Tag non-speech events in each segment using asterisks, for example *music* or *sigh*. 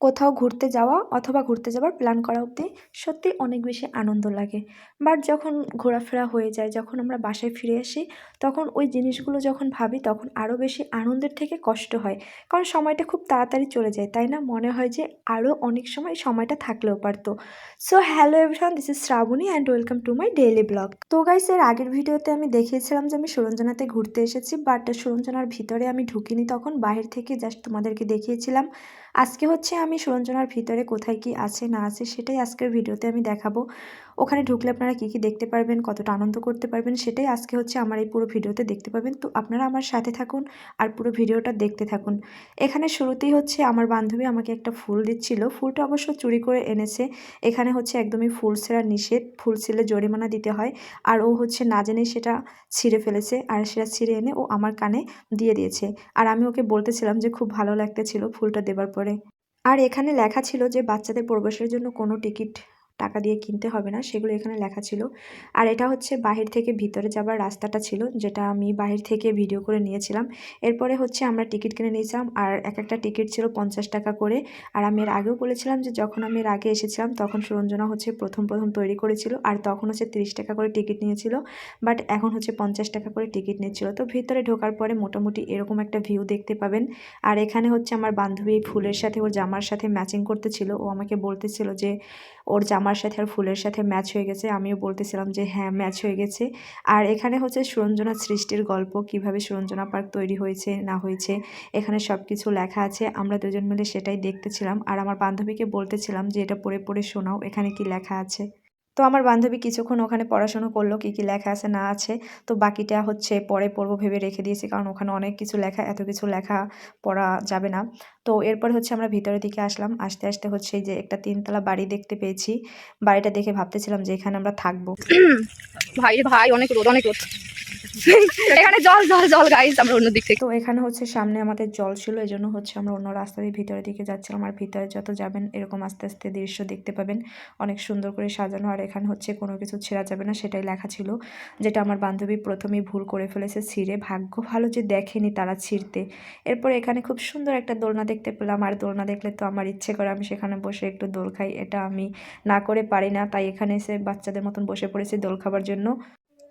কোথাও ঘুরতে যাওয়া অথবা ঘুরতে যাওয়ার প্ল্যান করা অবধি সত্যি অনেক বেশি আনন্দ লাগে। বাট যখন ঘোরাফেরা হয়ে যায়, যখন আমরা বাসায় ফিরে আসি, তখন ওই জিনিসগুলো যখন ভাবি, তখন আরও বেশি আনন্দের থেকে কষ্ট হয়। কারণ সময়টা খুব তাড়াতাড়ি চলে যায়, তাই না? মনে হয় যে আরও অনেক সময় সময়টা থাকলেও পারতো। So hello everyone this is Shrabani and welcome to my daily blog তো গাইস এর আগের ভিডিওতে আমি দেখিয়েছিলাম যে আমি সুরঞ্জনাতে ঘুরতে এসেছি বাট সুরঞ্জনার ভিতরে আমি ঢুকিনি, তখন বাহির থেকে জাস্ট তোমাদেরকে দেখিয়েছিলাম। আজকে হচ্ছে আমি সুরঞ্জনার ভিতরে কোথায় কি আছে, না আছে সেটাই আজকের ভিডিওতে আমি দেখাবো। ওখানে ঢুকলে আপনারা কী কী দেখতে পারবেন, কতটা আনন্দ করতে পারবেন সেটাই আজকে হচ্ছে আমার এই পুরো ভিডিওতে দেখতে পাবেন। তো আপনারা আমার সাথে থাকুন আর পুরো ভিডিওটা দেখতে থাকুন। এখানে শুরুতেই হচ্ছে আমার বান্ধবী আমাকে একটা ফুল দিচ্ছিল। ফুলটা অবশ্য চুরি করে এনেছে। এখানে হচ্ছে একদমই ফুল ছেঁড়া নিষেধ, ফুল ছিলে জরিমানা দিতে হয়। আর ও হচ্ছে না জেনেই সেটা ছিঁড়ে ফেলেছে। আর সেটা ছিঁড়ে এনে ও আমার কানে দিয়ে দিয়েছে। আর আমি ওকে বলতেছিলাম যে খুব ভালো লাগতেছিল ফুলটা দেবার পরে। আর এখানে লেখা ছিল যে বাচ্চাদের প্রবেশের জন্য কোনো টিকিট টাকা দিয়ে কিনতে হবে না, সেগুলো এখানে লেখা ছিল। আর এটা হচ্ছে বাহির থেকে ভিতরে যাবার রাস্তাটা ছিল, যেটা আমি বাহির থেকে ভিডিও করে নিয়েছিলাম। এরপরে হচ্ছে আমরা টিকিট কিনে নিয়েছিলাম, আর এক একটা টিকিট ছিল পঞ্চাশ টাকা করে। আর আমি এর আগেও বলেছিলাম যে, যখন আমি এর আগে এসেছিলাম, তখন সুরঞ্জনা হচ্ছে প্রথম প্রথম তৈরি করেছিল, আর তখন হচ্ছে তিরিশ টাকা করে টিকিট নিয়েছিল বাট এখন হচ্ছে পঞ্চাশ টাকা করে টিকিট নিচ্ছিল তো ভিতরে ঢোকার পরে মোটামুটি এরকম একটা ভিউ দেখতে পাবেন। আর এখানে হচ্ছে আমার বান্ধবী ফুলের সাথে, ওর জামার সাথে ম্যাচিং করতেছিল। ও আমাকে বলতেছিল যে ওর জামার সাথে আর ফুলের সাথে ম্যাচ হয়ে গেছে। আমিও বলতেছিলাম যে হ্যাঁ ম্যাচ হয়ে গেছে। আর এখানে হচ্ছে সুরঞ্জনা সৃষ্টির গল্প, কীভাবে সুরঞ্জনা পার্ক তৈরি হয়েছে, না হয়েছে, এখানে সব কিছু লেখা আছে। আমরা দুজন মিলে সেটাই দেখতেছিলাম। আর আমার বান্ধবীকে বলতেছিলাম যে, এটা পড়ে পড়ে শোনাও, এখানে কি লেখা আছে? তো আমার বান্ধবী কিছুক্ষণ ওখানে পড়াশুনো করল, কি কি লেখা আছে, না আছে। তো বাকিটা হচ্ছে পরে পড়ব ভেবে রেখে দিয়েছি, কারণ ওখানে অনেক কিছু লেখা, এত কিছু লেখা পড়া যাবে না। তো এরপর হচ্ছে আমরা ভিতরের দিকে আসলাম, আসতে আসতে হচ্ছে যে একটা তিনতলা বাড়ি দেখতে পেয়েছি। বাড়িটা দেখে ভাবতেছিলাম যে এখানে আমরা থাকব। ভাই ভাই, অনেক রোদ অনেক রোদ। *laughs* এখানে জল জল জল গাইস আমরা অন্য দিক থেকে। এখানে হচ্ছে সামনে আমাদের জল ছিল এই জন্য হচ্ছে আমরা অন্য রাস্তা দিয়ে ভিতরের দিকে যাচ্ছিলাম। আর ভিতরে যত যাবেন, এরকম আস্তে আস্তে দৃশ্য দেখতে পাবেন। অনেক সুন্দর করে সাজানো। আর এখানে হচ্ছে কোনো কিছু ছেঁড়া যাবে না, সেটাই লেখা ছিল, যেটা আমার বান্ধবী প্রথমেই ভুল করে ফেলেছে ছিঁড়ে। ভাগ্য ভালো যে দেখেনি তারা ছিঁড়তে। এরপর এখানে খুব সুন্দর একটা দোলনা দেখতে পেলাম। আর দোলনা দেখলে তো আমার ইচ্ছে করে আমি সেখানে বসে একটু দোল খাই, এটা আমি না করে পারি না। তাই এখানে এসে বাচ্চাদের মতন বসে পড়েছি দোল খাবার জন্য।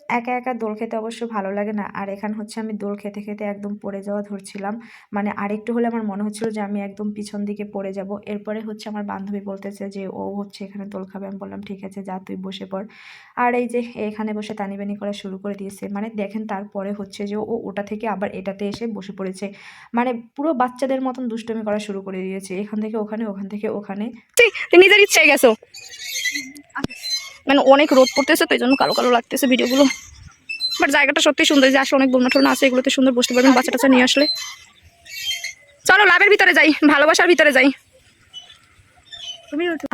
একা একা দোল খেতে অবশ্য ভালো লাগে না। আর এখানে হচ্ছে আমি দোল খেতে খেতে একদম পড়ে যাওয়া ধরছিলাম। মানে আরেকটু হলে আমার মনে হচ্ছিল যে আমি একদম পিছন দিকে পড়ে যাব। এরপরে হচ্ছে আমার বান্ধবী বলতেছে যে, ও হচ্ছে এখানে দোল খাবে। আমি বললাম, ঠিক আছে, যা, তুই বসে পড়। আর এই যে এখানে বসে টানিবানি করা শুরু করে দিয়েছে। মানে দেখেন তারপরে হচ্ছে যে ও ওটা থেকে আবার এটাতে এসে বসে পড়েছে। মানে পুরো বাচ্চাদের মতন দুষ্টমি করা শুরু করে দিয়েছে। এখান থেকে ওখানে, ওখান থেকে ওখানে। নিজের ইচ্ছে গেছো? মানে অনেক রোদ পড়তেছে, তো এই জন্য কালো কালো লাগতেছে ভিডিওগুলো। বাট জায়গাটা সত্যি সুন্দর যে আসলে অনেক দোলনা টোলনা আছে, এগুলোতে সুন্দর বসতে পারবেন বাচ্চা টাচ্চা নিয়ে আসলে। চলো, লাভের ভিতরে যাই, ভালোবাসার ভিতরে যাই।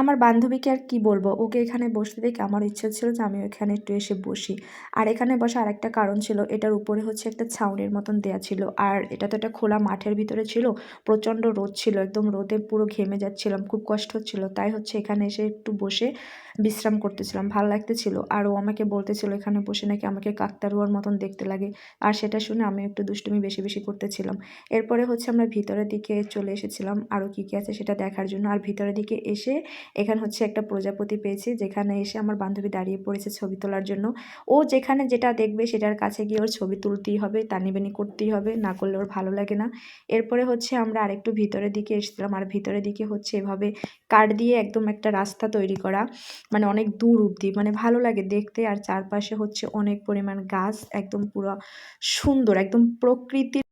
আমার বান্ধবীকে আর কি বলব? ওকে এখানে বসতে দেখে আমার ইচ্ছে ছিল যে আমি এখানে একটু এসে বসি। আর এখানে বসা আরেকটা কারণ ছিল, এটার উপরে হচ্ছে একটা ছাউনির মতন দেয়া ছিল। আর এটা তো একটা খোলা মাঠের ভিতরে ছিল, প্রচণ্ড রোদ ছিল, একদম রোদে পুরো ঘেমে যাচ্ছিলাম, খুব কষ্ট হচ্ছিল। তাই হচ্ছে এখানে এসে একটু বসে বিশ্রাম করতেছিলাম, ভালো লাগতেছিল। আর ও আমাকে বলতেছিল, এখানে বসে নাকি আমাকে কাকতারুয়ার মতন দেখতে লাগে। আর সেটা শুনে আমি একটু দুষ্টুমি বেশি বেশি করতেছিলাম। এরপরে হচ্ছে আমরা ভিতরের দিকে চলে এসেছিলাম, আরও কী কী আছে সেটা দেখার জন্য। আর ভিতরের দিকে এসে এখানে হচ্ছে একটা প্রজাপতি পেয়েছি, যেখানে এসে আমার বান্ধবী দাঁড়িয়ে পড়েছে ছবি তোলার জন্য। ও যেখানে যেটা দেখবে সেটার কাছে গিয়ে ওর ছবি তুলতেই হবে টানিবেনি করতেই হবে, না করলে ওর ভালো লাগে না। এরপরে হচ্ছে আমরা আরেকটু ভিতরের দিকে এসেছিলাম, আর ভিতরের দিকে হচ্ছে এভাবে কাঠ দিয়ে একদম একটা রাস্তা তৈরি করা। মানে অনেক দূর অবধি মানে ভালো লাগে দেখতে। আর চারপাশে হচ্ছে অনেক পরিমাণ গাছ, একদম পুরো সুন্দর, একদম প্রকৃতির